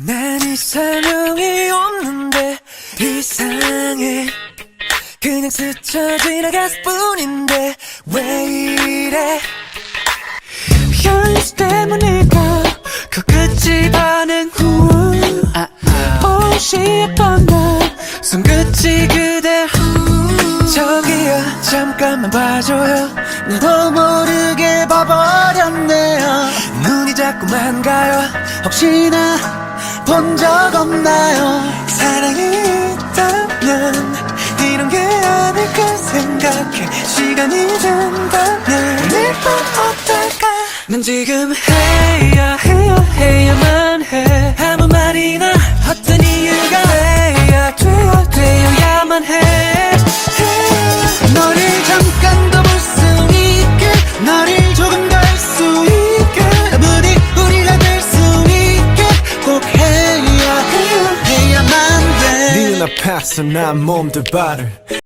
난 이상형이 없는데 이상해. 그냥 스쳐 지나갔을 뿐인데 왜 이래? 현실 때문일까? 그 끝이 반응 후 아, 옷이 예쁜 날 손 끝이 그대 후. 저기요 잠깐만 봐줘요. 나도 모르게 봐버렸네요. 눈이 자꾸만 가요. 혹시나 본 적 없나요? 사랑이 있다면 이런 게 아닐까 생각해. 시간이 된다면 오늘 밤 어떨까? 난 지금 해야 해 해야 해야만 돼. 네 눈앞에서 난 몸둘 바를